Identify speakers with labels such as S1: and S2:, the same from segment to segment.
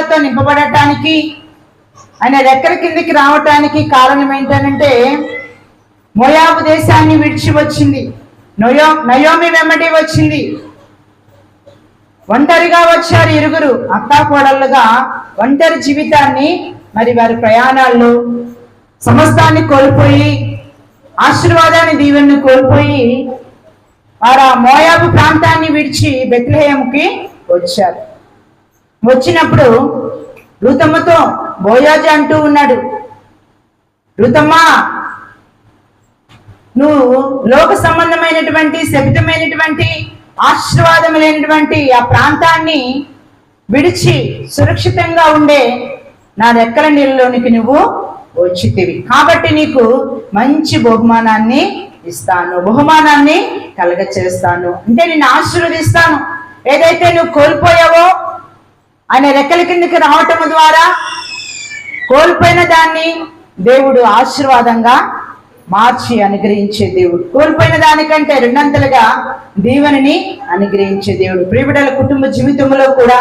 S1: ఆశీర్వాదాలతో నింపబడటానికి ఆయన రెక్కల కిందకి రావటానికి కారణం ఏంటనంటే మోయాబు దేశాన్ని విడిచి వచ్చింది. నయో నయోమి వెంబడి వచ్చింది. ఒంటరిగా వచ్చారు ఇరుగురు. అక్కాకోడళ్ళుగా ఒంటరి జీవితాన్ని మరి వారి ప్రయాణాల్లో సమస్తాన్ని కోల్పోయి ఆశీర్వాదాన్ని దీవెన్ను కోల్పోయి వారు ఆ మోయాబు ప్రాంతాన్ని విడిచి బెత్లహేముకి వచ్చారు. వచ్చినప్పుడు ఋతమ్మతో బోయాజు అంటూ ఉన్నాడు ఋతమ్మా నువ్వు లోక సంబంధమైనటువంటి శబ్దమైనటువంటి ఆశీర్వాదం లేనటువంటి ఆ ప్రాంతాన్ని విడిచి సురక్షితంగా ఉండే నా రెక్కల నీళ్ళలోనికి నువ్వు వచ్చితివి. కాబట్టి నీకు మంచి బహుమానాన్ని ఇస్తాను బహుమానాన్ని కలగ చేస్తాను అంటే నేను ఆశీర్వదిస్తాను. ఏదైతే నువ్వు కోల్పోయావో ఆయన రెక్కల కిందకి రావటం ద్వారా కోల్పోయిన దాన్ని దేవుడు ఆశీర్వాదంగా మార్చి అనుగ్రహించే దేవుడు. కోల్పోయిన దానికంటే రెండంతలుగా దీవెనని అనుగ్రహించే దేవుడు. ప్రియబిడల కుటుంబ జీవితంలో కూడా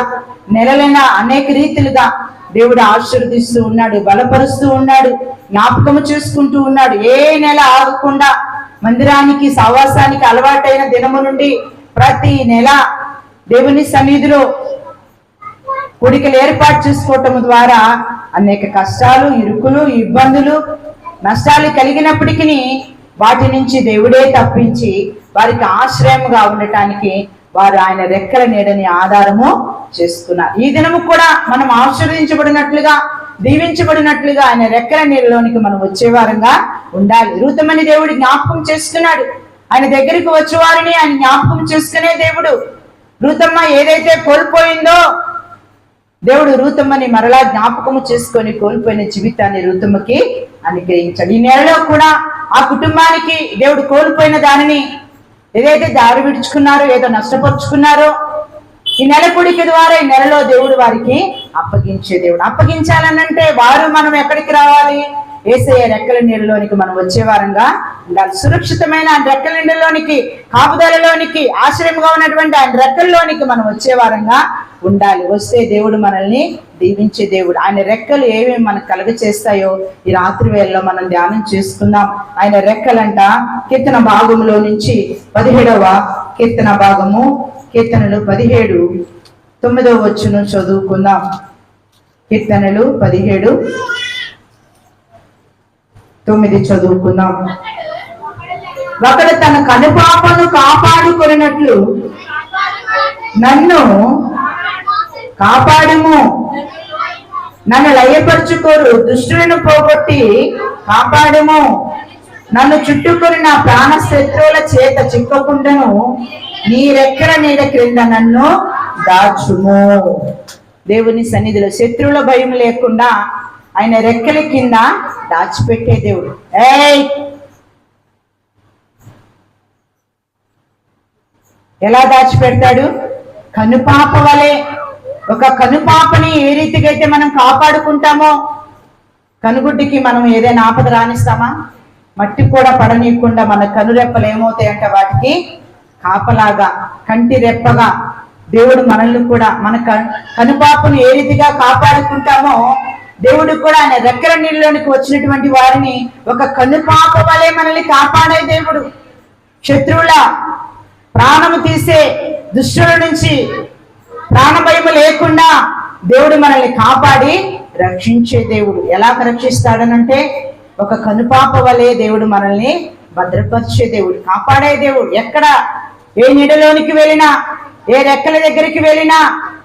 S1: నెలలైన అనేక రీతిలుగా దేవుడు ఆశీర్వదిస్తూ ఉన్నాడు బలపరుస్తూ ఉన్నాడు జ్ఞాపకము చేసుకుంటూ ఉన్నాడు. ఏ నెల ఆగకుండా మందిరానికి సావాసానికి అలవాటైన దినము నుండి ప్రతి నెల దేవుని సన్నిధిలో కూడికలు ఏర్పాటు చేసుకోవటం ద్వారా అనేక కష్టాలు ఇరుకులు ఇబ్బందులు నష్టాలు కలిగినప్పటికీ వాటి నుంచి దేవుడే తప్పించి వారికి ఆశ్రయముగా ఉండటానికి వారు ఆయన రెక్కల నీడని ఆధారము చేసుకున్నారు ఈ దినము కూడా మనం ఆశీర్వదించబడినట్లుగా దీవించబడినట్లుగా ఆయన రెక్కల నీళ్ళలోనికి మనం వచ్చేవారంగా ఉండాలి. రూతమని దేవుడు జ్ఞాపకం చేసుకున్నాడు. ఆయన దగ్గరికి వచ్చేవారిని ఆయన జ్ఞాపకం చేసుకునే దేవుడు. రూతమ్మ ఏదైతే కోల్పోయిందో దేవుడు రూతమ్మని మరలా జ్ఞాపకము చేసుకొని కోల్పోయిన జీవితాన్ని రూతమ్మకి అనుగ్రహించాడు. ఈ నెలలో కూడా ఆ కుటుంబానికి దేవుడు కోల్పోయిన దానిని ఏదైతే దారి విడుచుకున్నారో ఏదో నష్టపరుచుకున్నారో ఈ నెల కుడికి ద్వారా ఈ నెలలో దేవుడు వారికి అప్పగించే దేవుడు. అప్పగించాలనంటే వారు మనం ఎక్కడికి రావాలి? ఏసయ్య రెక్కల నీళ్ళలోనికి మనం వచ్చే వారంగా ఉండాలి సురక్షితమైన ఆయన రెక్కల నీళ్ళలోనికి కాపుదలలోనికి ఆశ్రయంగా ఉన్నటువంటి ఆయన రెక్కల్లోనికి మనం వచ్చే వారంగా ఉండాలి. వస్తే దేవుడు మనల్ని దీవించే దేవుడు. ఆయన రెక్కలు ఏమేమి మనకు కలుగ చేస్తాయో ఈ రాత్రి వేళలో మనం ధ్యానం చేసుకుందాం. ఆయన రెక్కలంట కీర్తన భాగంలో నుంచి పదిహేడవ కీర్తన భాగము కీర్తనలు పదిహేడు తొమ్మిదవ వచ్చును చదువుకుందాం. కీర్తనలు పదిహేడు తొమ్మిది చదువుకుందాం. ఒకడు తన కనుపాపను కాపాడుకున్నట్లు నన్ను కాపాడుము. నన్ను లయపరుచుకోరు దుష్టులను పోగొట్టి కాపాడుము. నన్ను చుట్టుకొని నా ప్రాణ శత్రువుల చేత చిక్కకుండాను నీ రెక్కల నీడ క్రింద నన్ను దాచుము. దేవుని సన్నిధిలో శత్రువుల భయం లేకుండా ఆయన రెక్కల కింద దాచిపెట్టే దేవుడు. ఏయ్! ఎలా దాచిపెడతాడు? కనుపాప వలె. ఒక కనుపాపని ఏ రీతిగా అయితే మనం కాపాడుకుంటామో కనుగుడ్డికి మనం ఏదైనా ఆపద రాణిస్తామా మట్టి కూడా పడనీయకుండా మన కనురెప్పలు ఏమవుతాయంటే వాటికి కాపలాగా కంటి రెప్పగా. దేవుడు మనల్ని కూడా మన కనుపాపను ఏ రీతిగా కాపాడుకుంటామో దేవుడు కూడా ఆయన రెక్కల నీళ్ళలోనికి వచ్చినటువంటి వారిని ఒక కనుపాప వలె మనల్ని కాపాడే దేవుడు. శత్రువుల ప్రాణము తీసే దుష్టుల నుంచి ప్రాణభయము లేకుండా దేవుడు మనల్ని కాపాడి రక్షించే దేవుడు. ఎలా రక్షిస్తాడనంటే ఒక కనుపాప వలె దేవుడు మనల్ని భద్రపరిచే దేవుడు కాపాడే దేవుడు. ఎక్కడ ఏ నీడలోనికి వెళ్ళినా ఏ రెక్కల దగ్గరికి వెళ్ళినా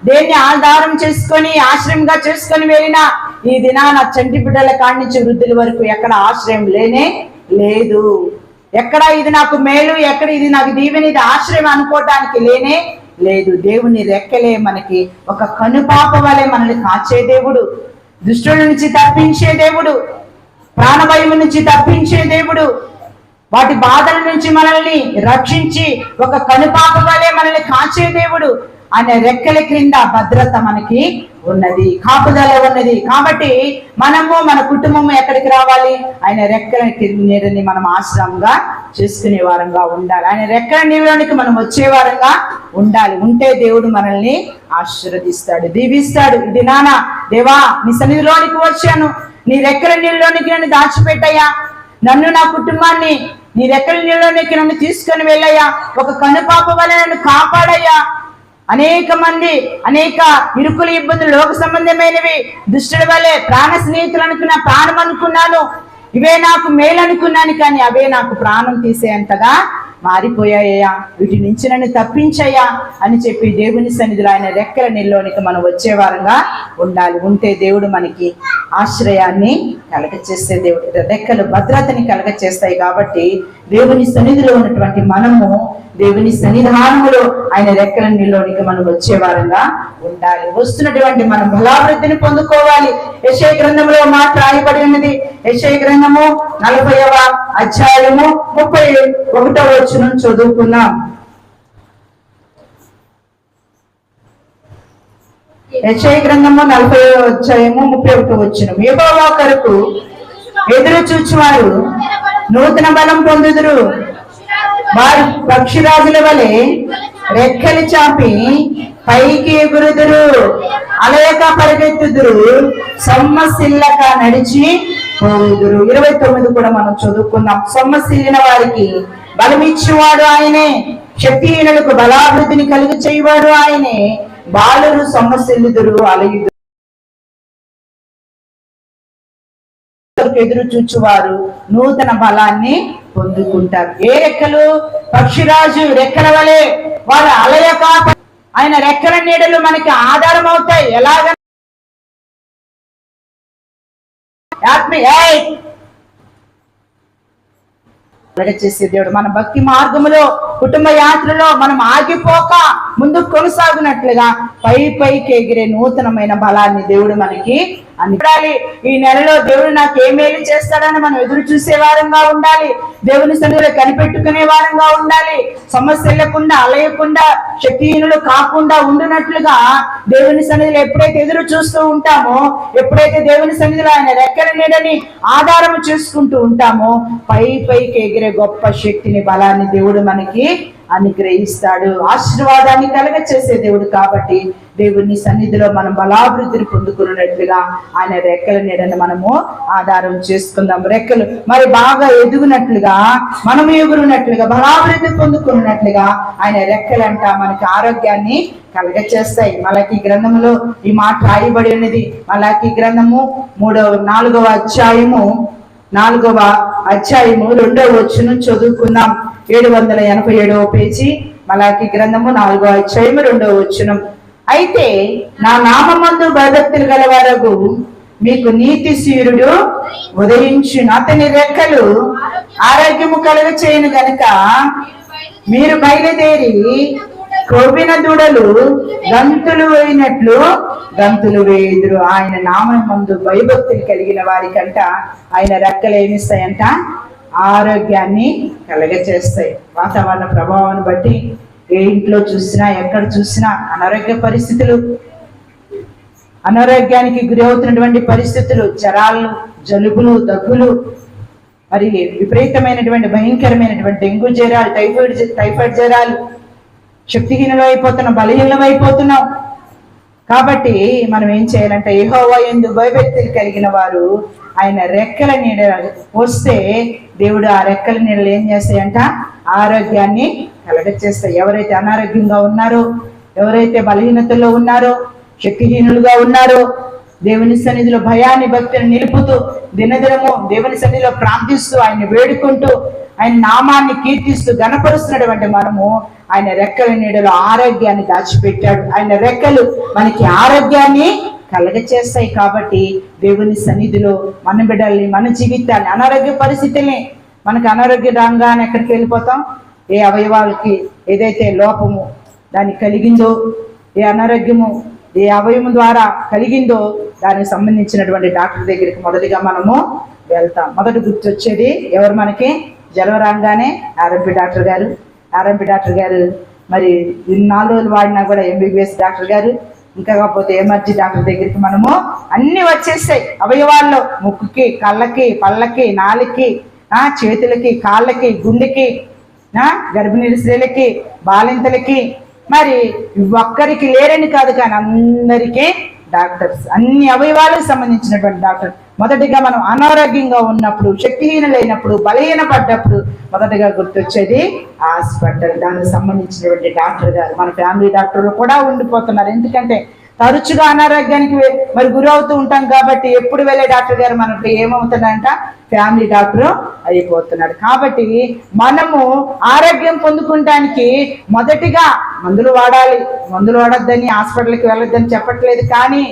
S1: దేన్ని ఆధారం చేసుకొని ఆశ్రయంగా చేసుకొని వెళ్ళిన ఈ దినాన చంటి బిడ్డల కాడి నుంచి వృద్ధుల వరకు ఎక్కడ ఆశ్రయం లేనే లేదు. ఎక్కడ ఇది నాకు మేలు ఎక్కడ ఇది నాకు దీవెని ఇది ఆశ్రయం అనుకోవటానికి లేనే లేదు. దేవుని రెక్కలే మనకి ఒక కనుపాప వలె మనల్ని కాచే దేవుడు దుష్టుల నుంచి తప్పించే దేవుడు ప్రాణభయం నుంచి తప్పించే దేవుడు వాటి బాధల నుంచి మనల్ని రక్షించి ఒక కనుపాప వలె మనల్ని కాచే దేవుడు ఆయన రెక్కల క్రింద భద్రత మనకి ఉన్నది కాపుదల ఉన్నది. కాబట్టి మనము మన కుటుంబము ఎక్కడికి రావాలి? ఆయన రెక్కల నీడని మనం ఆశ్రమంగా చేసుకునే వారంగా ఉండాలి. ఆయన రెక్కల నీళ్ళలోనికి మనం వచ్చే వారంగా ఉండాలి. ఉంటే దేవుడు మనల్ని ఆశీర్వదిస్తాడు దీవిస్తాడు. ఇది నాన్న దేవా నీ సన్నిధిలోనికి వచ్చాను. నీ రెక్కల నీళ్ళలోనికి నన్ను దాచిపెట్టయ్యా. నన్ను నా కుటుంబాన్ని నీ రెక్కల నీళ్ళలోనికి నన్ను తీసుకొని వెళ్ళయ్యా. ఒక కనుపాప వల్ల నన్ను కాపాడయ్యా. అనేక మంది అనేక ఇరుకులు ఇబ్బందులు లోక సంబంధమైనవి దుష్టుల వల్లే ప్రాణ స్నేహితులు అనుకున్నా ప్రాణం అనుకున్నాను. ఇవే నాకు మేలు అనుకున్నాను కానీ అవే నాకు ప్రాణం తీసేంతగా మారిపోయాయ్యా. వీటి నుంచి నన్ను తప్పించయ్యా అని చెప్పి దేవుని సన్నిధిలో ఆయన రెక్కల నిల్లోనికి మనం వచ్చేవారంగా ఉండాలి. ఉంటే దేవుడు మనకి ఆశ్రయాన్ని కలగచేస్తే దేవుడు రెక్కలు భద్రతని కలగచేస్తాయి కాబట్టి దేవుని సన్నిధిలో ఉన్నటువంటి మనము దేవుని సన్నిధానములో ఆయన రెక్కల నీళ్ళలోనికి మనం వచ్చే వారంగా ఉండాలి. వస్తున్నటువంటి మనం బలాభివృద్ధిని పొందుకోవాలి. యశయ గ్రంథంలో మాట రాయబడి ఉన్నది. యశయ గ్రంథము నలభైవ అధ్యాయము ముప్పై ఒకటో వచ్చిన చదువుకున్నాం యశయ గ్రంథము నలభై అధ్యాయము ముప్పై ఒకటో వచ్చిన యెహోవా కొరకు ఎదురు చూచువారు. నూతన బలం పొందుదురు. వారు పక్షిరాజుల వలె రెక్కలు చాపి పైకి ఎగురుదురు. అలయక పరిగెత్తుదురు. సొమ్మసిల్లక నడిచి పోదురు. ఇరవై తొమ్మిది కూడా మనం చదువుకున్నాం. సొమ్మసిల్లిన వారికి బలమిచ్చేవాడు ఆయనే. శక్తిహీనులకు బలాభివృద్ధిని కలిగి చేయవాడు ఆయనే. బాలురు సొమ్మసిల్లుదురు అలయుదురు. ఎదురు చూచువారు? నూతన బలాన్ని పొందుకుంటారు. ఏ రెక్కలు? పక్షిరాజు రెక్కల వలె వారు అలయక ఆయన రెక్కల నీడలు మనకి ఆధారం అవుతాయి. ఎలాగ చేసే దేవుడు మన భక్తి మార్గములో కుటుంబ యాత్రలో మనం ఆగిపోక ముందుకు కొనసాగినట్లుగా పై పైకి ఎగిరే నూతనమైన బలాన్ని దేవుడు మనకి అని ఈ నెలలో దేవుడు నాకు ఏ మేలు చేస్తాడని మనం ఎదురు చూసే వారంగా ఉండాలి. దేవుని సన్నిధిలో కనిపెట్టుకునే వారంగా ఉండాలి. సమస్య లేకుండా అలయకుండా శక్తిహీనులు కాకుండా ఉండునట్లుగా దేవుని సన్నిధిలో ఎప్పుడైతే ఎదురు చూస్తూ ఉంటామో ఎప్పుడైతే దేవుని సన్నిధిలో ఆయన రెక్కల నీడని ఆధారం చేసుకుంటూ ఉంటామో పై పైకి ఎగిరే గొప్ప శక్తిని బలాన్ని దేవుడు మనకి అనుగ్రహిస్తాడు. ఆశీర్వాదాన్ని కలగ చేసే దేవుడు కాబట్టి దేవుని సన్నిధిలో మనం బలాభివృద్ధిని పొందుకున్నట్లుగా ఆయన రెక్కల నీడని మనము ఆధారం చేసుకుందాం. రెక్కలు మరి బాగా ఎదుగునట్లుగా మనము ఎగురున్నట్లుగా బలాభివృద్ధి పొందుకున్నట్లుగా ఆయన రెక్కలంట మనకి ఆరోగ్యాన్ని కలగచేస్తాయి. మళ్ళీ గ్రంథములో ఈ మాట రాయబడి ఉన్నది మళ్ళీ గ్రంథము మూడవ నాలుగవ అధ్యాయము నాలుగవ అధ్యాయము రెండవ వచ్చును చదువుకుందాం. ఏడు వందల ఎనభై ఏడవ పేజీ మలాకి గ్రంథము నాలుగో అధ్యాయము రెండవ వచ్చును అయితే నా నామందు భయభక్తులు వరకు మీకు నీతి సూర్యుడు ఉదయించును. అతని రెక్కలు ఆరోగ్యము కలుగ చేయను గనుక మీరు బయలుదేరి కొవ్విన దూడలు గంతులు వేయినట్లు గంతులు వేయుదురు. ఆయన నామం ముందు భయభక్తులు కలిగిన వారికంట ఆయన రెక్కలు ఏమిస్తాయంట ఆరోగ్యాన్ని కలగచేస్తాయి. వాతావరణ ప్రభావాన్ని బట్టి ఏ ఇంట్లో చూసినా ఎక్కడ చూసినా అనారోగ్య పరిస్థితులు అనారోగ్యానికి గురి అవుతున్నటువంటి పరిస్థితులు జరాలు జలుబులు దగ్గులు మరి విపరీతమైనటువంటి భయంకరమైనటువంటి డెంగ్యూ జ్వరాలు టైఫాయిడ్ టైఫాయిడ్ జ్వరాలు శక్తిహీనులు అయిపోతున్నాం బలహీనం అయిపోతున్నాం కాబట్టి మనం ఏం చేయాలంటే ఏహోవా ఎందు భయభక్తులు కలిగిన వారు ఆయన రెక్కల నీడ వస్తే దేవుడు ఆ రెక్కల నీడలు ఏం చేస్తాయంట ఆరోగ్యాన్ని కలగచేస్తాయి ఎవరైతే అనారోగ్యంగా ఉన్నారో ఎవరైతే బలహీనతలో ఉన్నారో శక్తిహీనులుగా ఉన్నారో దేవుని సన్నిధిలో భయాన్ని భక్తిని నిలుపుతూ దినదినము దేవుని సన్నిధిలో ప్రార్థిస్తూ ఆయన వేడుకుంటూ ఆయన నామాన్ని కీర్తిస్తూ గణపరుస్తున్నటువంటి మనము ఆయన రెక్కల నీడలో ఆరోగ్యాన్ని దాచిపెట్టాడు. ఆయన రెక్కలు మనకి ఆరోగ్యాన్ని కలగచేస్తాయి కాబట్టి దేవుని సన్నిధిలో మన బిడ్డల్ని మన జీవితాన్ని అనారోగ్య పరిస్థితుల్ని మనకు అనారోగ్య రంగాన్ని ఎక్కడికి వెళ్ళిపోతాం? ఏ అవయవాలకి ఏదైతే లోపము దాన్ని కలిగిందో ఏ అనారోగ్యము ఏ అవయవం ద్వారా కలిగిందో దానికి సంబంధించినటువంటి డాక్టర్ దగ్గరికి మొదటిగా మనము వెళ్తాం. మొదటి గుర్తొచ్చేది ఎవరు మనకి? జ్వరం రాగానే ఆర్ఎంపి డాక్టర్ గారు. ఆర్ఎంపి డాక్టర్ గారు మరి నాలుగు రోజులు వాడినా కూడా ఎంబీబీఎస్ డాక్టర్ గారు. ఇంకా కాకపోతే ఎమర్జీ డాక్టర్ దగ్గరికి మనము అన్ని వచ్చేస్తాయి. అవయవాల్లో ముక్కుకి కళ్ళకి పళ్ళకి నాలుకి ఆ చేతులకి కాళ్ళకి గుండెకి గర్భిణీ స్త్రీలకి బాలింతలకి మరి ఒక్కరికి లేరని కాదు కానీ అందరికీ డాక్టర్స్ అన్ని అవయవాలకు సంబంధించినటువంటి డాక్టర్. మొదటిగా మనం అనారోగ్యంగా ఉన్నప్పుడు శక్తిహీనలైనప్పుడు బలహీన పడ్డప్పుడు మొదటగా గుర్తొచ్చేది హాస్పిటల్. దానికి సంబంధించినటువంటి డాక్టర్ గారు. మన ఫ్యామిలీ డాక్టర్లు కూడా ఉండిపోతున్నారు. ఎందుకంటే తరచుగా అనారోగ్యానికి మరి మరి గురవుతూ ఉంటాం కాబట్టి ఎప్పుడు వెళ్ళే డాక్టర్ గారు మనకు ఏమవుతుందంట ఫ్యామిలీ డాక్టర్ అయిపోతున్నాడు. కాబట్టి మనము ఆరోగ్యం పొందుకుంటానికి మొదటిగా మందులు వాడాలి. మందులు వాడొద్దని హాస్పిటల్కి వెళ్ళొద్దని చెప్పట్లేదు కానీ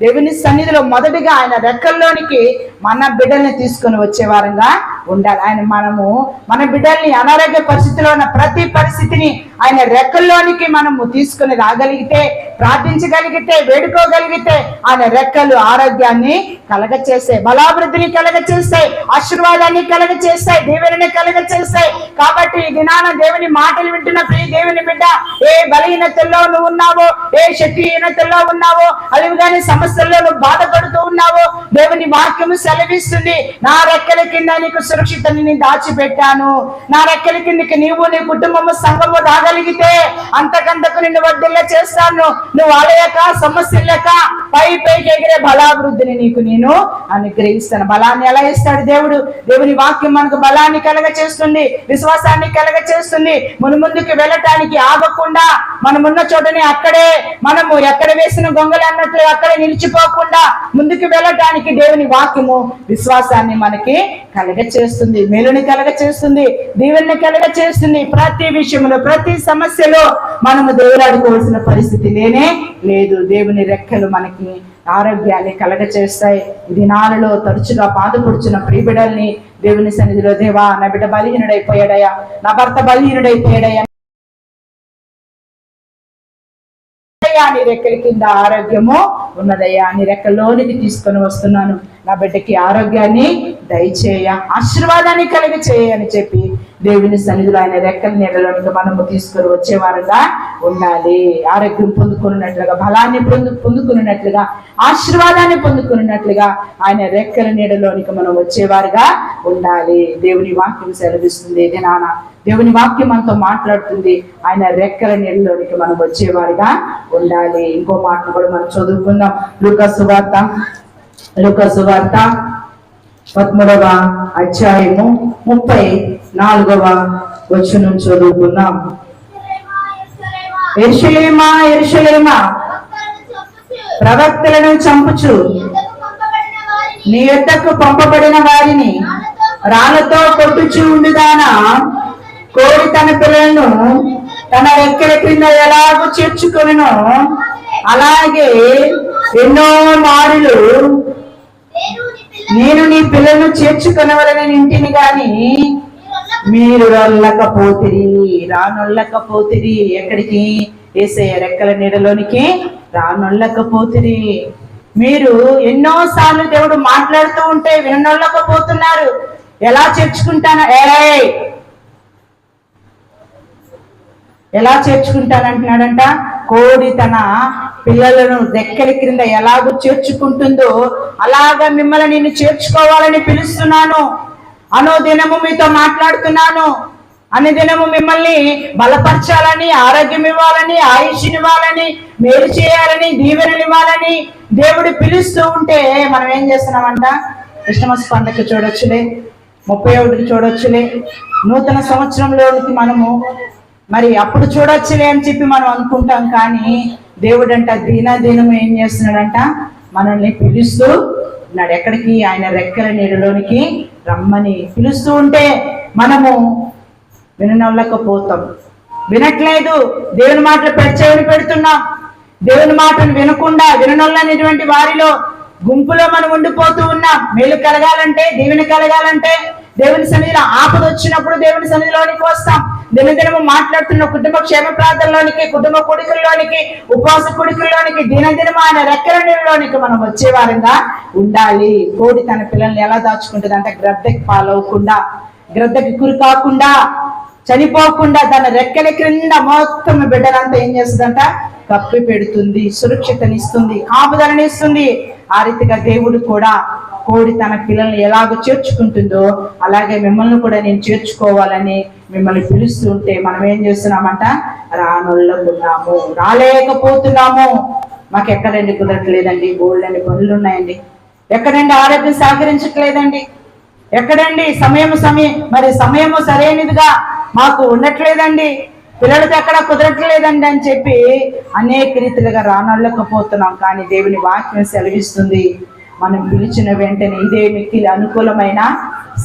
S1: దేవుని సన్నిధిలో మొదటిగా ఆయన రెక్కల్లోనికి మన బిడ్డల్ని తీసుకొని వచ్చే వారంగా ఉండాలి. ఆయన మనము మన బిడ్డల్ని అనారోగ్య పరిస్థితిలో ఉన్న ప్రతి పరిస్థితిని ఆయన రెక్కల్లోనికి మనము తీసుకుని రాగలిగితే ప్రార్థించగలిగితే వేడుకోగలిగితే ఆయన రెక్కలు ఆరోగ్యాన్ని కలగ చేస్తాయి బలాభివృద్ధిని కలగ చేస్తాయి ఆశీర్వాదాన్ని కలగ చేస్తాయి దేవుని కలగ చేస్తాయి కాబట్టి ఈ దినాన దేవుని మాటలు వింటున్న ప్రియ దేవుని బిడ్డ ఏ బలహీనతల్లో నువ్వు ఉన్నావో ఏ శక్తిహీనతల్లో ఉన్నావో అలివిగాని సమస్యల్లో నువ్వు బాధపడుతూ ఉన్నావో దేవుని వాక్యము సెలవిస్తుంది. నా రెక్కల కింద నీకు సురక్షితని నేను దాచిపెట్టాను. నా రెక్కల కిందకి నీవు నీ కుటుంబము సంఘము రాగలిగితే అంతకంతకు నిన్ను వడ్డీలా చేస్తాను. నువ్వు అలయక సమస్య లేక పై పైకి ఎగిరే బలాభివృద్ధిని నీకు నేను అనుగ్రహిస్తాను. బలాన్ని ఎలా ఇస్తాడు దేవుడు? దేవుని వాక్యం మనకు బలాన్ని కలగ చేస్తుంది విశ్వాసాన్ని కలగ చేస్తుంది మన ముందుకు వెళ్ళటానికి ఆగకుండా మనమున్న చోటనే అక్కడే మనము ఎక్కడ వేసిన గొంగలు అన్నట్లు అక్కడే నిలిచిపోకుండా ముందుకు వెళ్ళటానికి దేవుని వాక్యము విశ్వాసాన్ని మనకి కలగ చేస్తుంది మేలుని కలగ చేస్తుంది దీవెల్ని కలగ చేస్తుంది. ప్రతి విషయంలో ప్రతి సమస్యలో మనము దేవులాడుకోవాల్సిన పరిస్థితి లేనే లేదు. దేవుని రెక్కలు మనకి ఆరోగ్యాన్ని కలగ చేస్తాయి. దినాలలో తరచుగా బాధపడుచున్న ప్రీబిడల్ని దేవుని సన్నిధిలో దేవా నా బిడ్డ బలహీనుడైపోయాడయ్యా నా భర్త బలహీనుడైపోయాడయ్యా అయ్యా నీ రెక్కల కింద ఆరోగ్యము ఉన్నదయ్యా. నీ రెక్కలోనికి తీసుకొని వస్తున్నాను. నా బిడ్డకి ఆరోగ్యాన్ని దయచేయ ఆశీర్వాదాన్ని కలిగి చేయని చెప్పి దేవుని సన్నిధిలో ఆయన రెక్కల నీడలోనికి మనము తీసుకొని వచ్చేవారుగా ఉండాలి. ఆరోగ్యం పొందుకున్నట్లుగా బలాన్ని పొందు పొందుకున్నట్లుగా ఆశీర్వాదాన్ని పొందుకున్నట్లుగా ఆయన రెక్కల నీడలోనికి మనం వచ్చేవారుగా ఉండాలి. దేవుని వాక్యం సెలవిస్తుంది. ఇది నాన్న దేవుని వాక్యం మనతో మాట్లాడుతుంది. ఆయన రెక్కల నీళ్ళలోనికి మనం వచ్చేవారిగా ఉండాలి. ఇంకో మాట కూడా మనం చదువుకుందాం. లుక వార్త లుక వార్త. పద్మూడవ అధ్యాయము ముప్పై నాలుగవ వచనం చదువుకున్నాం ఎరుషలేమా ఎరుషలేమా? ప్రవక్తలను చంపుచు. నీ యొద్దకు పంపబడిన వారిని రాళ్ళతో కొట్టుచు ఉండుదానా? కోడి తన పిల్లలను తన రెక్కల క్రింద ఎలాగో చేర్చుకొనో అలాగే ఎన్నో మారులు నేను నీ పిల్లలను ఇంటిని గాని మీరు రొల్లకపోతిరి రానొల్లకపోతిరి ఎక్కడికి? ఏసయ్య రెక్కల నీడలోనికి రానొల్లకపోతిరి మీరు ఎన్నో సార్లు దేవుడు మాట్లాడుతూ ఉంటే వినొల్లకపోతున్నారు ఎలా చేర్చుకుంటాను? ఏ ఎలా చేర్చుకుంటానంటున్నాడంట? కోడి తన పిల్లలను రెక్కల క్రింద ఎలాగో చేర్చుకుంటుందో అలాగ మిమ్మల్ని నేను చేర్చుకోవాలని పిలుస్తున్నాను. అనో దినము మీతో మాట్లాడుతున్నాను. అనే దినము మిమ్మల్ని బలపరచాలని ఆరోగ్యం ఇవ్వాలని ఆయుష్నివ్వాలని మేలు చేయాలని దీవెనలు ఇవ్వాలని దేవుడు పిలుస్తూ ఉంటే మనం ఏం చేస్తున్నామంట? క్రిస్టమస్ పండగ చూడొచ్చులే ముప్పై ఒకటికి చూడొచ్చులే. నూతన సంవత్సరంలోనికి మనము మరి అప్పుడు చూడొచ్చులే అని చెప్పి మనం అనుకుంటాం కానీ దేవుడంట దినదినం ఏం చేస్తున్నాడంట? మనల్ని పిలుస్తూ ఉన్నాడు. ఎక్కడికి? ఆయన రెక్కల నీడలోనికి రమ్మని పిలుస్తూ ఉంటే మనము విననవ్వకపోతాం వినట్లేదు. దేవుని మాటలు ప్రత్యేకని పెడుతున్నాం. దేవుని మాటను వినకుండా విననొల్లనేటువంటి వారిలో గుంపులో మనం ఉండిపోతూ ఉన్నాం. మేలు కలగాలంటే దేవుని కలగాలంటే దేవుని సన్నిధిలో ఆపద వచ్చినప్పుడు దేవుని సన్నిధిలోనికి వస్తాం. దినదినము మాట్లాడుతున్న కుటుంబ క్షేమ ప్రాంతంలోనికి కుటుంబ కొడుకుల్లోనికి ఉపవాస కొడుకుల్లోనికి దినదినము ఆయన రెక్కలలోనికి మనం వచ్చే వారంగా ఉండాలి. కోడి తన పిల్లల్ని ఎలా దాచుకుంటుంది? అంటే గ్రద్దకి పాలవకుండా గ్రద్దకి కురి కాకుండా చనిపోకుండా తన రెక్కల క్రింద మొత్తం బిడ్డలంతా ఏం చేస్తుందంట? కప్పి పెడుతుంది సురక్షితనిస్తుంది కాపుదలనిస్తుంది ఆ రీతిగా దేవుడు కూడా కోడి తన పిల్లల్ని ఎలాగో చేర్చుకుంటుందో అలాగే మిమ్మల్ని కూడా నేను చేర్చుకోవాలని మిమ్మల్ని పిలుస్తూ ఉంటే మనం ఏం చేస్తున్నామంట? రానుళ్ళకున్నాము రాలేకపోతున్నాము. మాకు ఎక్కడండి కుదరట్లేదండి గోల్డ్ పనులు ఉన్నాయండి ఎక్కడండి ఆరోగ్యం సహకరించట్లేదండి. ఎక్కడండి సమయం సమయం మరి సమయము సరైనదిగా మాకు ఉండట్లేదండి. పిల్లలకి ఎక్కడ కుదరట్లేదండి అని చెప్పి అనేక రీతిలుగా రానల్లకపోతున్నాం కానీ దేవుని వాక్యం సెలవిస్తుంది. మనం పిలిచిన వెంటనే ఇదే మిక్కిలి అనుకూలమైన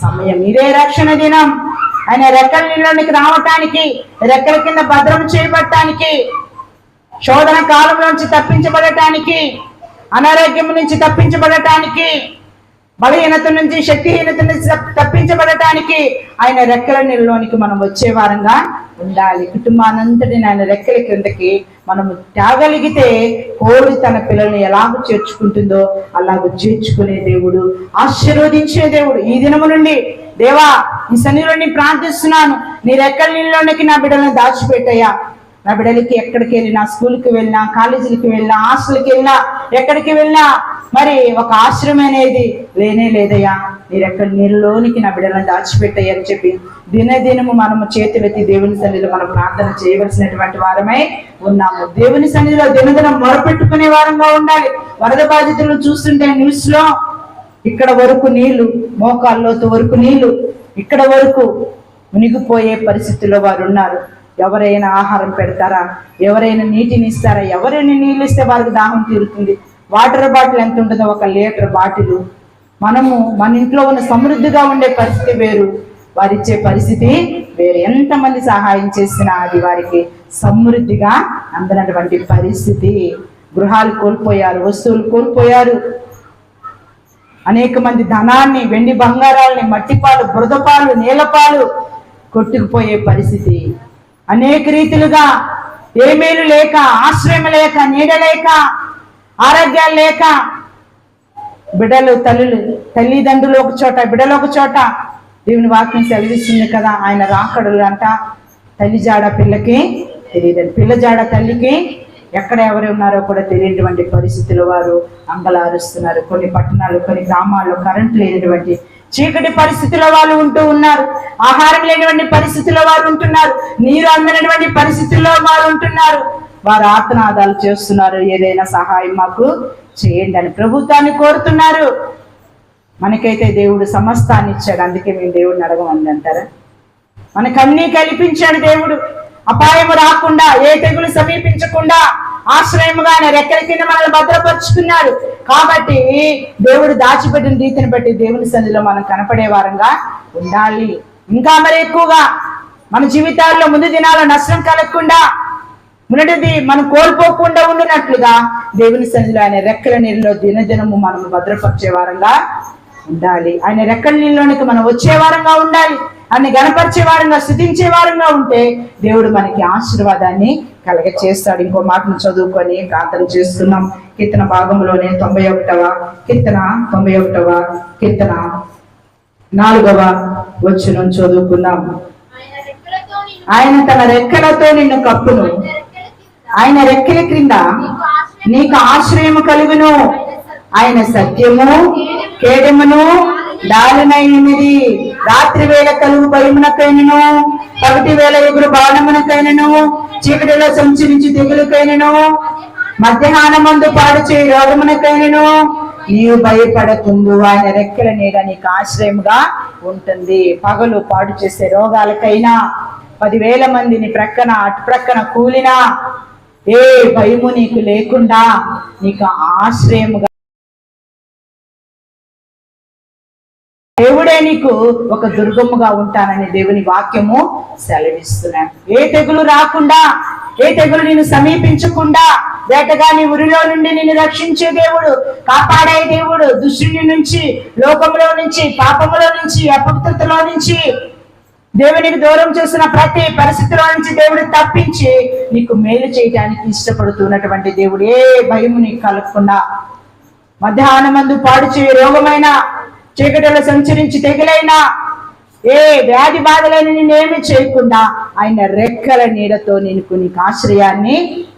S1: సమయం. ఇదే రక్షణ దినం. ఆయన రెక్కల నీళ్ళలోనికి రావటానికి రెక్కల కింద భద్రం చేయబడటానికి శోధన కాలం నుంచి తప్పించబడటానికి అనారోగ్యం నుంచి తప్పించబడటానికి బలహీనత నుంచి శక్తిహీనత నుంచి తప్పించబడటానికి ఆయన రెక్కల నీళ్ళలోనికి మనం వచ్చే వారంగా ఉండాలి. కుటుంబానంతటిని ఆయన రెక్కల క్రిందకి మనము తేగలిగితే కోడి తన పిల్లల్ని ఎలాగో చేర్చుకుంటుందో అలాగ చేర్చుకునే దేవుడు ఆశీర్వదించే దేవుడు. ఈ దినము నుండి దేవా నీ శనిలో ప్రార్థిస్తున్నాను. నీ రెక్కల నీళ్ళలోనికి నా బిడ్డలను దాచిపెట్టయ్యా. నా బిడ్డలకి ఎక్కడికి వెళ్ళినా స్కూల్కి వెళ్ళినా కాలేజీలకి వెళ్ళినా హాస్టల్కి వెళ్ళినా ఎక్కడికి వెళ్ళినా మరి ఒక ఆశ్రమం అనేది లేనే లేదయ్యా. మీరు ఎక్కడ నీళ్ళలోనికి నా బిడ్డలను దాచిపెట్టయ్యని చెప్పి దినదినము మనము చేతులెత్తి దేవుని సన్నిధిలో మనం ప్రార్థన చేయవలసినటువంటి వారమై ఉన్నాము. దేవుని సన్నిధిలో దినదినం మొరపెట్టుకునే వారంగా ఉండాలి. వరద బాధితులను చూస్తుంటే న్యూస్లో ఇక్కడ వరకు నీళ్ళు మోకాల్లోతు వరకు నీళ్ళు ఇక్కడ వరకు మునిగిపోయే పరిస్థితుల్లో వారు ఉన్నారు ఎవరైనా ఆహారం పెడతారా? ఎవరైనా నీటిని ఇస్తారా? ఎవరైనా నీళ్ళు ఇస్తే వారికి దాహం తీరుతుంది. వాటర్ బాటిల్ ఎంత ఉంటుందో ఒక లీటర్ బాటిల్. మనము మన ఇంట్లో ఉన్న సమృద్ధిగా ఉండే పరిస్థితి వేరు. వారిచ్చే పరిస్థితి వేరు. ఎంతమంది సహాయం చేసినా అది వారికి సమృద్ధిగా అందనటువంటి పరిస్థితి. గృహాలు కోల్పోయారు వస్తువులు కోల్పోయారు. అనేక మంది ధనాన్ని వెండి బంగారాలని మట్టిపాలు బురదపాలు నీలపాలు కొట్టుకుపోయే పరిస్థితి. అనేక రీతిలుగా ఏమేలు లేక ఆశ్రయం లేక నీడ లేక ఆరోగ్యాలు లేక బిడ్డలు తల్లులు తల్లిదండ్రులు ఒక చోట బిడ్డలు ఒక చోట దేవుని వాక్యం సెలవిస్తుంది కదా ఆయన రాకడులు అంట తల్లి జాడ పిల్లకి తెలియదు. పిల్ల జాడ తల్లికి ఎక్కడ ఎవరు ఉన్నారో కూడా తెలియనటువంటి పరిస్థితులు వారు అంగలారుస్తున్నారు. కొన్ని పట్టణాలు కొన్ని గ్రామాల్లో కరెంట్ లేనటువంటి చీకటి పరిస్థితుల్లో వాళ్ళు ఉంటూ ఉన్నారు. ఆహారం లేనివంటి పరిస్థితుల్లో వారు ఉంటున్నారు. నీరు అందనటువంటి పరిస్థితుల్లో వారు ఉంటున్నారు. వారు ఆత్మనాదాలు చేస్తున్నారు. ఏదైనా సహాయం మాకు చేయండి అని ప్రభుత్వాన్ని కోరుతున్నారు. మనకైతే దేవుడు సమస్తాన్ని ఇచ్చాడు. అందుకే మేము దేవుడిని అడగమండి అంటారా? మనకన్నీ కల్పించాడు దేవుడు. అపాయము రాకుండా ఏ తెగులు సమీపించకుండా ఆశ్రయముగా ఆయన రెక్కల కింద మనల్ని భద్రపరుచుకున్నాడు. కాబట్టి దేవుడు దాచిపెట్టిన రీతిని బట్టి దేవుని సన్నిధిలో మనం కనపడే వారంగా ఉండాలి. ఇంకా మరి ఎక్కువగా మన జీవితాల్లో ముందు దినాల నష్టం కలగకుండా మునటిది మనం కోల్పోకుండా ఉండినట్లుగా దేవుని సన్నిధిలో ఆయన రెక్కల నీళ్ళలో దినదినము మనం భద్రపరిచే వారంగా ఉండాలి. ఆయన రెక్కల నీళ్ళలోనికి మనం వచ్చే వారంగా ఉండాలి. ఆయన గణపరిచే వారంగా స్థుతించే వారంగా ఉంటే దేవుడు మనకి ఆశీర్వాదాన్ని కలగ చేస్తాడు. ఇంకో మాటను చదువుకొని ప్రార్థన చేస్తున్నాం. కీర్తన భాగంలోనే తొంభై ఒకటవ కీర్తన తొంభై ఒకటవ కీర్తన నాలుగవ వచ్చును చదువుకుందాం.
S2: ఆయన
S1: తన రెక్కలతో నిన్ను కప్పును. ఆయన రెక్కల క్రింద నీకు ఆశ్రయం కలుగును. ఆయన సత్యము కేడమును దారుణైనది రాత్రి వేళ కలుగు భయమునకైనను పగటి వేళ ఎగురు బాణమునకైనను చీకటిలో సంచరించి తెగులకైనను మధ్యాహ్నమందు పాడు చేయి రోగమునకైనను. నీవు భయపడకుందు ఆయన రెక్కల నీడ నీకు ఆశ్రయముగా ఉంటుంది. పగలు పాడు చేసే రోగాలకైనా పదివేల మందిని ప్రక్కన అటు ప్రక్కన కూలినా ఏ భయము నీకు లేకుండా నీకు ఆశ్రయముగా నీకు ఒక దుర్గముగా ఉంటానని దేవుని వాక్యము సెలవిస్తున్నాడు ఏ తెగులు రాకుండా ఏ తెగులు నేను సమీపించకుండా వేటగాని ఉరిలో నుండి నిన్ను రక్షించే దేవుడు కాపాడే దేవుడు దుష్టుని నుంచి లోకంలో నుంచి పాపములో నుంచి అపవిత్రతలో నుంచి దేవునికి దూరం చేసిన ప్రతి పరిస్థితిలో నుంచి దేవుడు తప్పించి నీకు మేలు చేయడానికి ఇష్టపడుతున్నటువంటి దేవుడు. ఏ భయము నీకు కలగకుండా మధ్యాహ్నమందు పాడు చేయ రోగమైన చీకటిలో సంచరించి తెగులైనా ఏ వ్యాధి బాధలైన నేనేమి చేయకుండా ఆయన రెక్కల నీడతో నీకు నీకు ఆశ్రయాన్ని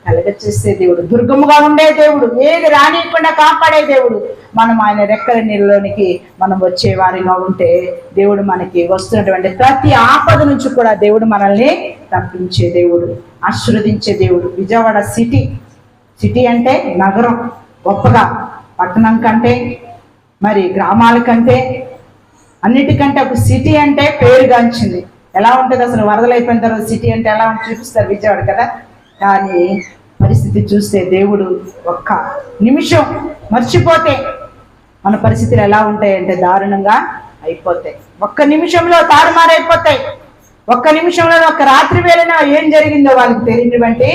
S1: కలగచేసే దేవుడు. దుర్గముగా ఉండే దేవుడు ఏది రానియకుండా కాపాడే దేవుడు. మనం ఆయన రెక్కల నీళ్ళలోనికి మనం వచ్చేవారిగా ఉంటే దేవుడు మనకి వస్తున్నటువంటి ప్రతి ఆపద నుంచి కూడా దేవుడు మనల్ని తప్పించే దేవుడు ఆశీర్వదించే దేవుడు. విజయవాడ సిటీ సిటీ అంటే నగరం గొప్పగా పట్టణం కంటే మరి గ్రామాల కంటే అన్నిటికంటే ఒక సిటీ అంటే పేరుగాంచింది. ఎలా ఉంటుంది అసలు వరదలు అయిపోయిన తర్వాత సిటీ అంటే ఎలా ఉంటుంది చూపిస్తారు విజయవాడ కదా? కానీ పరిస్థితి చూస్తే దేవుడు ఒక్క నిమిషం మర్చిపోతే మన పరిస్థితులు ఎలా ఉంటాయంటే దారుణంగా అయిపోతాయి. ఒక్క నిమిషంలో తారుమారైపోతాయి. ఒక్క నిమిషంలో ఒక్క రాత్రి వేళన ఏం జరిగిందో వాళ్ళకి తెలియనటువంటి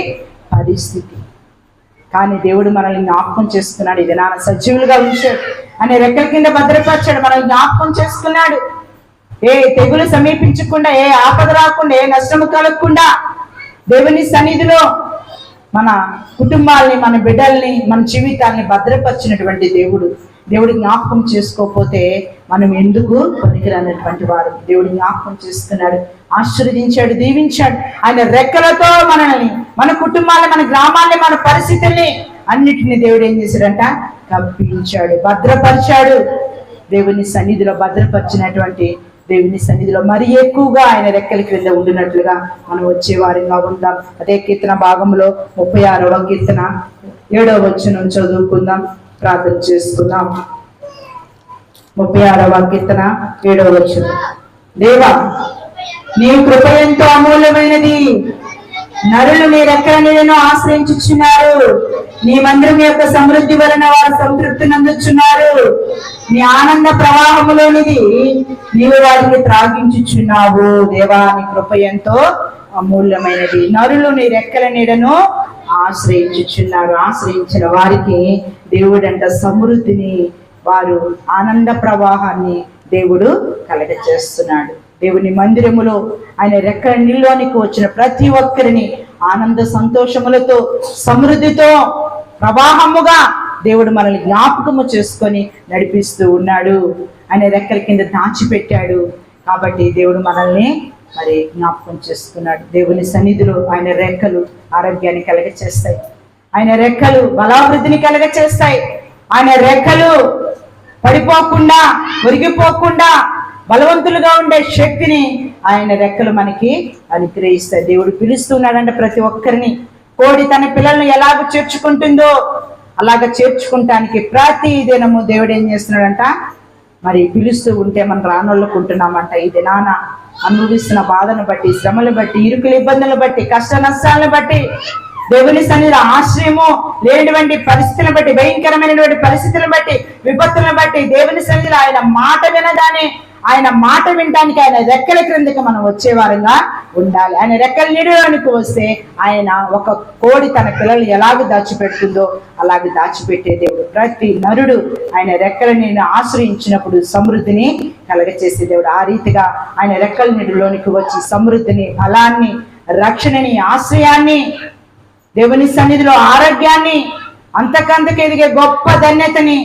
S1: పరిస్థితి. కానీ దేవుడు మనల్ని జ్ఞాపకం చేసుకున్నాడు ఇది నాన్న సజీవులుగా ఉంచాడు అనే రెక్కల కింద భద్రపరిచాడు. మనల్ని జ్ఞాపకం చేసుకున్నాడు ఏ తెగులు సమీపించకుండా ఏ ఆపద రాకుండా ఏ నష్టము కలగకుండా దేవుని సన్నిధిలో మన కుటుంబాల్ని మన బిడ్డల్ని మన జీవితాల్ని భద్రపరిచినటువంటి దేవుడు. దేవుడు జ్ఞాపకం చేసుకోకపోతే మనం ఎందుకు పనికిరానటువంటి వారు? దేవుడు జ్ఞాపకం చేసుకున్నాడు ఆశీర్వదించాడు దీవించాడు. ఆయన రెక్కలతో మనల్ని మన కుటుంబాన్ని మన గ్రామాన్ని మన పరిస్థితుల్ని అన్నిటిని దేవుడు ఏం చేశాడంట? కప్పించాడు భద్రపరిచాడు. దేవుని సన్నిధిలో భద్రపరిచినటువంటి దేవుని సన్నిధిలో మరి ఎక్కువగా ఆయన రెక్కల క్రింద ఉండినట్లుగా మనం వచ్చేవారిగా ఉందాం. అదే కీర్తన భాగంలో ముప్పై ఆరవ కీర్తన ఏడవ వచ్చిన చదువుకుందాం. ప్రార్థన చేసుకున్నాం. ముప్పై ఆరవ కీర్తన ఏడవ వచ్చిన దేవా నీ కృప ఎంతో అమూల్యమైనది. నరులు నీ రెక్కల నీడను ఆశ్రయించుచున్నారు. నీ మందిరం యొక్క సమృద్ధి వలన వారు సంతృప్తి నందుచున్నారు. నీ ఆనంద ప్రవాహములోనిది నీవు వారికి త్రాగించుచున్నావు. దేవా నీ కృప ఎంతో అమూల్యమైనది. నరులోని రెక్కల నీడను ఆశ్రయించుచున్నారు. ఆశ్రయించిన వారికి దేవుడంట సమృద్ధిని వారు ఆనంద ప్రవాహాన్ని దేవుడు కలగచేస్తున్నాడు దేవుని మందిరములో ఆయన రెక్కల నీళ్ళలోనికి వచ్చిన ప్రతి ఒక్కరిని ఆనంద సంతోషములతో సమృద్ధితో ప్రవాహముగా దేవుడు మనల్ని జ్ఞాపకము చేసుకొని నడిపిస్తూ ఉన్నాడు. ఆయన రెక్కల కింద దాచిపెట్టాడు. కాబట్టి దేవుడు మనల్ని మరి జ్ఞాపకం చేసుకున్నాడు. దేవుని సన్నిధిలో ఆయన రెక్కలు ఆరోగ్యాన్ని కలగ చేస్తాయి ఆయన రెక్కలు బలాభివృద్ధిని కలగచేస్తాయి. ఆయన రెక్కలు పడిపోకుండా ఒరిగిపోకుండా బలవంతులుగా ఉండే శక్తిని ఆయన రెక్కలు మనకి అనుగ్రహిస్తాయి. దేవుడు పిలుస్తున్నాడంటే ప్రతి ఒక్కరిని. కోడి తన పిల్లల్ని ఎలాగ చేర్చుకుంటుందో అలాగ చేర్చుకుంటానికి ప్రతి దినము దేవుడు ఏం చేస్తున్నాడంట? మరి పిలుస్తూ ఉంటే మనం రానోళ్ళకుంటున్నామంట ఈ దినాన అనుభవిస్తున్న బాధను బట్టి శ్రమలు బట్టి ఇరుకుల ఇబ్బందులు బట్టి కష్ట నష్టాలను బట్టి దేవుని సన్నిధి ఆశ్రయము లేనటువంటి పరిస్థితులను బట్టి భయంకరమైనటువంటి పరిస్థితులను బట్టి విపత్తులను బట్టి దేవుని సన్నిధిలో ఆయన మాట వినగానే ఆయన మాట వినడానికి ఆయన రెక్కల క్రిందకి మనం వచ్చేవారంగా ఉండాలి. ఆయన రెక్కల నీడలోనికి వస్తే ఆయన ఒక కోడి తన పిల్లలు ఎలాగ దాచిపెడుతుందో అలాగే దాచిపెట్టే ప్రతి నరుడు ఆయన రెక్కల నీడను ఆశ్రయించినప్పుడు సమృద్ధిని కలగచేసే దేవుడు. ఆ రీతిగా ఆయన రెక్కల నీటిలోనికి వచ్చి సమృద్ధిని ఫలాన్ని రక్షణని ఆశ్రయాన్ని దేవుని సన్నిధిలో ఆరోగ్యాన్ని అంతకంతకు ఎదిగే గొప్ప ధన్యతని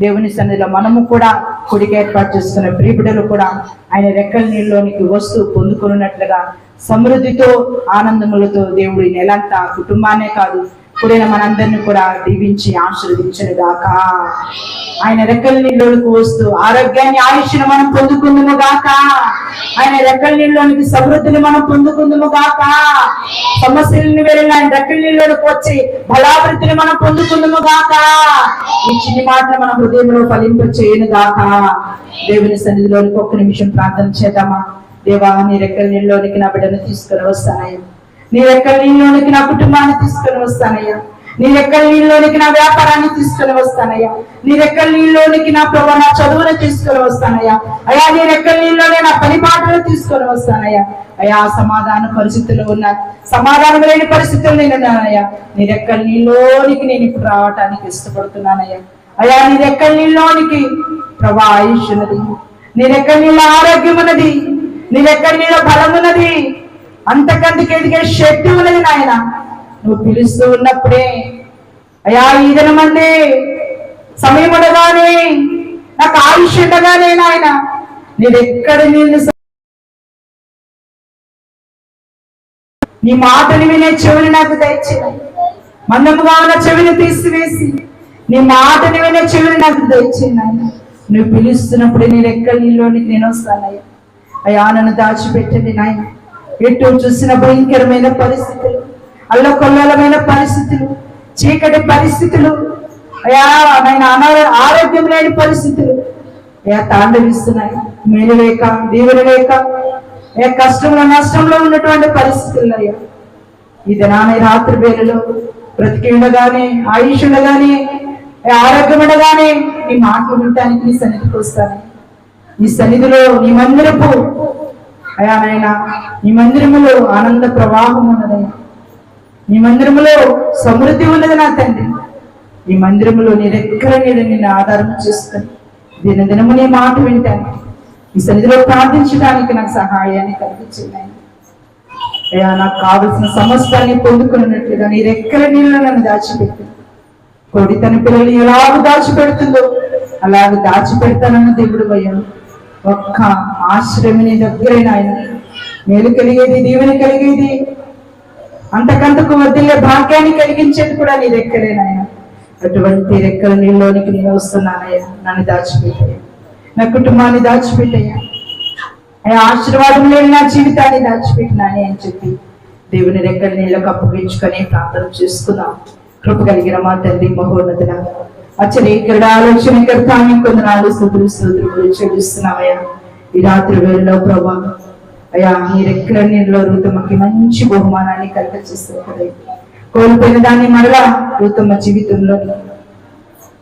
S1: దేవుని సన్నిధిలో మనము కూడా కుడికి ఏర్పాటు చేసుకున్న ప్రియబిడలు కూడా ఆయన రెక్కల నీళ్ళలోనికి వస్తూ పొందుకున్నట్లుగా సమృద్ధితో ఆనందములతో దేవుడు నెలంతా కుటుంబాన్నే కాదు కూడిన మనందరినీ కూడా దీవించి ఆశీర్వదించను గాక ఆయన రెక్కల నీళ్ళలోకి వస్తూ ఆరోగ్యాన్ని ఆయుష్ను మనం పొందుకుందుము గాక. ఆయన రెక్కల నీళ్ళలోనికి సమృద్ధిని మనం పొందుకుందుము గాక. సమస్యలను వెళ్ళిన ఆయన రెక్కల నీళ్ళలోకి వచ్చి బలాభివృద్ధిని మనం పొందుకుందుము గాక. ఈ చిన్ని మాటలు మన హృదయంలో ఫలింప చేయను గాక. దేవుని సన్నిధిలోనికి ఒక్క నిమిషం ప్రార్థన చేద్దామా? దేవా నీ రెక్కల నీళ్ళలోనికి నా బిడ్డను తీసుకుని వస్తానయ్యా. నీ నీళ్ళలోనికి నా కుటుంబాన్ని తీసుకొని వస్తానయ్యా. నీ రెక్కల నీళ్ళలోనికి నా వ్యాపారాన్ని తీసుకొని వస్తానయ్యా. నీ నీళ్ళలోనికి నా ప్రభా నా చదువును తీసుకొని వస్తానయ్యా. అయ్యా నీ నీళ్ళలోనే నా పని పాటలు తీసుకొని వస్తానయ్యా. అయ్యా సమాధాన పరిస్థితులు ఉన్నాయి సమాధానం లేని పరిస్థితులు నేను ఉన్నానయ్యా. నీ నీళ్ళలోనికి నేను ఇప్పుడు రావటానికి ఇష్టపడుతున్నానయ్యా. అయ్యా నీ నీళ్ళలోనికి ప్రభా ఆయుష్ ఉన్నది. నీ రెక్కల నీళ్ళ ఆరోగ్యం ఉన్నది. నీ రెక్కల నీళ్ళ బలం ఉన్నది. అంతకంటికి ఎదిగే శక్తి ఉన్నది నాయన? నువ్వు పిలుస్తూ ఉన్నప్పుడే అయ్యా ఈ దినమంది సమయం ఉండగానే నాకు ఆయుష్ ఉండగానే నాయన నేను ఎక్కడ నీ మాటని వినే చెవిని నాకు దయచిన మందముగా ఉన్న చెవిని తీసివేసి నీ మాటని వినే చెవిని నాకు దయచిన నువ్వు పిలుస్తున్నప్పుడు నేను ఎక్కడ నీలోనికి నేను వస్తానయ్యా. అయ్యా నన్ను దాచిపెట్టండి నాయన. ఎటు చూసిన భయంకరమైన పరిస్థితులు అల్లకొల్లలమైన పరిస్థితులు చీకటి పరిస్థితులు అయ్యా నాయన అనారో ఆరోగ్యం లేని పరిస్థితులు. అయ్యా తాండవిస్తున్నాయి మేలు లేక దీవులు లేక ఏ కష్టంలో నష్టంలో ఉన్నటువంటి పరిస్థితులు అయ్యా. ఈ దినాన్ని రాత్రి వేళలో బ్రతికి ఉండగానే ఆయుష్ ఉండగానే ఆరోగ్యం ఉండగానే నీ మాటలు వినటానికి నీ సన్నిధికి వస్తాను. నీ సన్నిధిలో నీ మందిరపు అయా నాయన నీ మందిరములో ఆనంద ప్రవాహం ఉన్నదయ్యా నీ మందిరములో సమృద్ధి ఉన్నది నా తండ్రి. నీ మందిరములో నీ రెక్కల నీడ నిన్ను ఆధారం చేసుకుని దిన దినము నీ మాట వింటాను. ఈ సన్నిధిలో ప్రార్థించడానికి నాకు సహాయాన్ని కలిగించింది అయ్యా నాకు కావలసిన సమస్తాన్ని పొందుకున్నట్లుగా నీ రెక్కల నీళ్ళు నన్ను దాచిపెట్టు. కోడి తన పిల్లలు ఎలాగ దాచిపెడుతుందో అలాగ దాచిపెడతానన్న దేవుడు భయం ఒక్క ఆశ్రయం నీ దగ్గరే నాయన మేలు కలిగేది దీవెన కలిగేది. అంతకంతకు వదిలే భాగ్యాన్ని కలిగించేది కూడా నీ రెక్కలే నాయన. అటువంటి రెక్కల నీళ్ళలోనికి నేను వస్తున్నానయ్యా. నన్ను దాచిపెట్టయ్యా నా కుటుంబాన్ని దాచిపెట్టయ్యా అయ్యా. ఆశీర్వాదం లేని నా జీవితాన్ని దాచిపెట్టినానే అని చెప్పి దేవుని రెక్కల నీళ్ళకు అప్పగించుకొని ప్రార్థన చేసుకుందాం. కృప కలిగిన మా తండ్రి మహోన్నతుల ఇక్కడ ఆలోచన కర్తాన్ని కొందనాలు స్థుతులు స్థుతులు చెల్లిస్తున్నామయ్యా. ఈ రాత్రి వేళలో ప్రభా అయ్యా ఈ రెక్కల నీళ్ళలో ఋతమ్మకి మంచి బహుమానాన్ని కలగ చేస్తుంది కోల్పోయిన దాన్ని మరలా రూతమ్మ జీవితంలో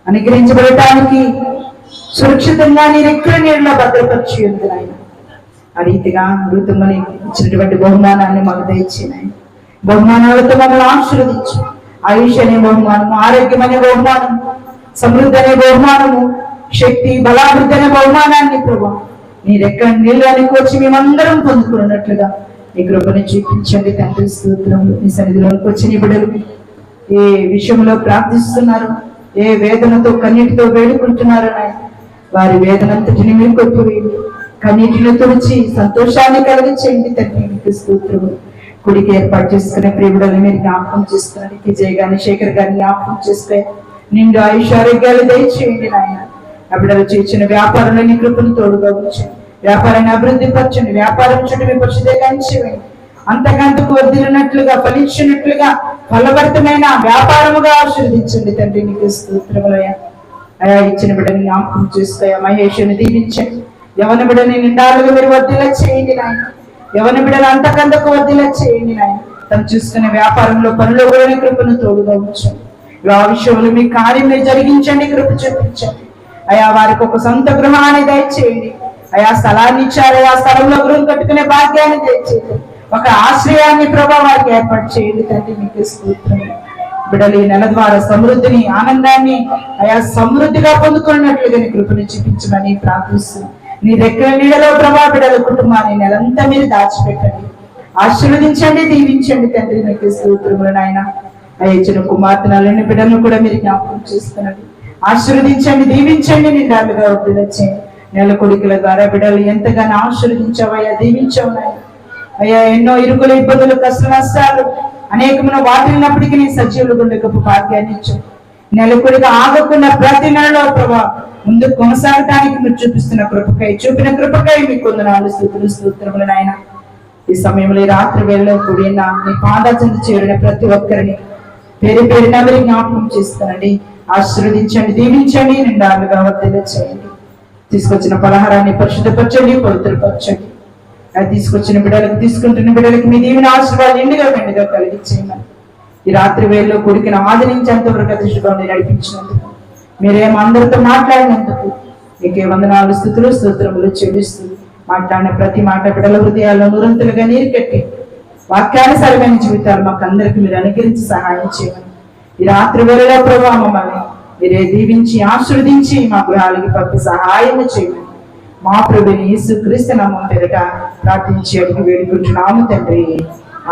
S1: అనుగ్రహించబడటానికి సురక్షితంగా నీ రెక్కల నీళ్ళలో భద్రపరిచి ఉంది నాయన. ఆ రీతిగా ఋతుమని ఇచ్చినటువంటి బహుమానాన్ని మాకు దయచేనాయి బహుమానాలతో మమ్మల్ని ఆశీర్వదించు. ఆయుష్ అనే బహుమానము ఆరోగ్యం అనే బహుమానం సమృద్ధి అనే బహుమానము శక్తి బలాభివృద్ధి అనే బహుమానాన్ని ప్రభావం నీ రెక్క నీళ్ళనికి వచ్చి మేమందరం పొందుకున్నట్లుగా నీ కృపను చూపించండి తండ్రి స్తోత్రములు. నీ సన్నిధిలోకి వచ్చి బిడ్డలు ఏ విషయంలో ప్రార్థిస్తున్నారు ఏ వేదనతో కన్నీటితో వేడుకుంటున్నారు నాయన? వారి వేదనంతటిని మీరు కొట్టివేయండి. కన్నీటిని తుడిచి సంతోషాన్ని కలిగించేయండి తండ్రి మీకు స్తోత్రము కుడికి ఏర్పాటు చేసుకునే ప్రియుడని మీరు జ్ఞాపకం చేసుకుని విజయ్ గారిని శేఖర్ గారిని జ్ఞాపకం చేసుకుని నిండు ఆయుష్ ఆరోగ్యాలు దయచేయండి నాయన. అప్పుడు చేసిన వ్యాపారంలో నీ కృపను తోడుగా ఉంచండి. వ్యాపారాన్ని అభివృద్ధి పరచండి. వ్యాపారం చుట్టూ మీ పరిశుద్ధ కంచివేయండి అంతకంతకు వదిలినట్లుగా ఫలించినట్లుగా ఫలభరితమైన వ్యాపారముగా ఆశీర్వదించండి తండ్రి నీకు స్తోత్రములయ్యా అయా ఇచ్చిన బిడ్డని జ్ఞాపకం చేసుకోయా మహేష్ని దీవించండి. యవన బిడ్డని నిండాలుగా మీరు వద్దిలా చేయండి నాయన. యవన బిడ్డలు అంతకంతకు వద్దిలా చేయండి నాయన. తను చూసుకునే వ్యాపారంలో పనులు కూడా కృపను తోడుగా ఉంచండి. ఆ విషయంలో మీ కార్యం మీరు జరిగించండి కృప చూపించండి. అయా వారికి ఒక సొంత గృహాన్ని దయచేయండి. అయా స్థలాన్ని ఇచ్చారు ఆ స్థలంలో గృహం కట్టుకునే భాగ్యాన్ని తెచ్చేది ఒక ఆశ్రయాన్ని ప్రభావానికి ఏర్పాటు చేయండి తండ్రి మీకు స్తోత్రం. బిడలు ఈ నెల ద్వారా సమృద్ధిని ఆనందాన్ని అయా సమృద్ధిగా పొందుకున్నట్లుగా నీ కృపను చూపించమని ప్రార్థిస్తున్నాను నీ దగ్గర నీడలో ప్రభా బిడల కుటుంబాన్ని నెలంతా మీరు దాచిపెట్టండి. ఆశీర్వదించండి దీవించండి తండ్రి మీకు స్తోత్రములు నాయన. అయ్యచ్చిన కుమార్తె నల్లని బిడ్డలను కూడా మీరు జ్ఞాపకం చేస్తున్నది ఆశీర్వదించండి దీవించండి నిండాలుగా వృద్ధి నెల కొడుకుల ద్వారా బిడ్డలు ఎంతగానో ఆశీర్వదించావయ్యా దీవించావు అయ్యా ఎన్నో ఇరుకులు ఇబ్బందులు కష్ట నష్టాలు అనేకమైన వాటిల్లినప్పటికీ నీ సజీవులు గుండె గొప్ప భాగ్యాన్ని ఇచ్చావు నెలకొడిగా ఆగకుండా ప్రతి నెలలో ప్రభా ముందు కొనసాగటానికి మీరు చూపిస్తున్న కృపకై చూపిన కృపకై మీకు కొందనాలు స్థుతులు స్తోత్రములు నాయన. ఈ సమయంలో ఈ రాత్రి వేళలో కూడిన మీ పాదాచంద చేరిన ప్రతి ఒక్కరిని పేరు పేరున నెవరి జ్ఞాపకం చేస్తానండి ఆశీర్వదించండి దీవించండి నిండాలుగా వర్ధల చేయండి తీసుకొచ్చిన పలహారాన్ని పరిశుద్ధపరచండి పవిత్రపరచండి. అది తీసుకొచ్చిన బిడ్డలకు తీసుకుంటున్న బిడ్డలకు మీ దీవిన ఆశీర్వాదాలు ఎండుగా మెండుగా కలిగించేయమని ఈ రాత్రి వేళలో కొడుకుని ఆదరించేంతవరకు అదృష్టంగా నడిపించినందుకు మీరేం అందరితో మాట్లాడినందుకు మీకే వందనాలు స్థుతులు స్తోత్రములు చెల్లిస్తూ మాట్లాడిన ప్రతి మాట బిడ్డల హృదయాల్లో నురంతులుగా నీరు కట్టి వాక్యానుసారమైన జీవితాలు మాకు అందరికి మీరు అనుకరించి సహాయం చేయమని. ఈ రాత్రి వేళలో ప్రభావ మమ్మల్ని మీరే దీవించి ఆశీర్వదించి మా గృహాలకి పంపి సహాయం చేయమని మా ప్రభుని యేసు క్రీస్తు నామం పేరట ప్రార్థించి అడిగి వేడుకుంటున్నాము తండ్రి.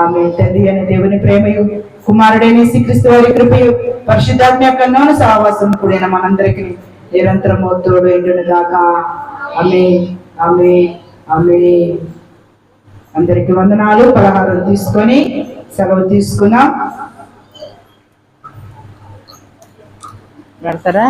S1: ఆమె తండ్రి అనే దేవుని ప్రేమయు కుమారుడైన శ్రీక్రీస్తు వారి కృపయు పరిశుద్ధాత్మ యొక్క నోను సహవాసం కూడిన మనందరికి నిరంతరము తోడు ఎండును దాకా ఆమె ఆమె ఆమె అందరికి వందనాలు. పలహారం తీసుకొని సెలవు తీసుకున్నాం.
S3: పెడతారా?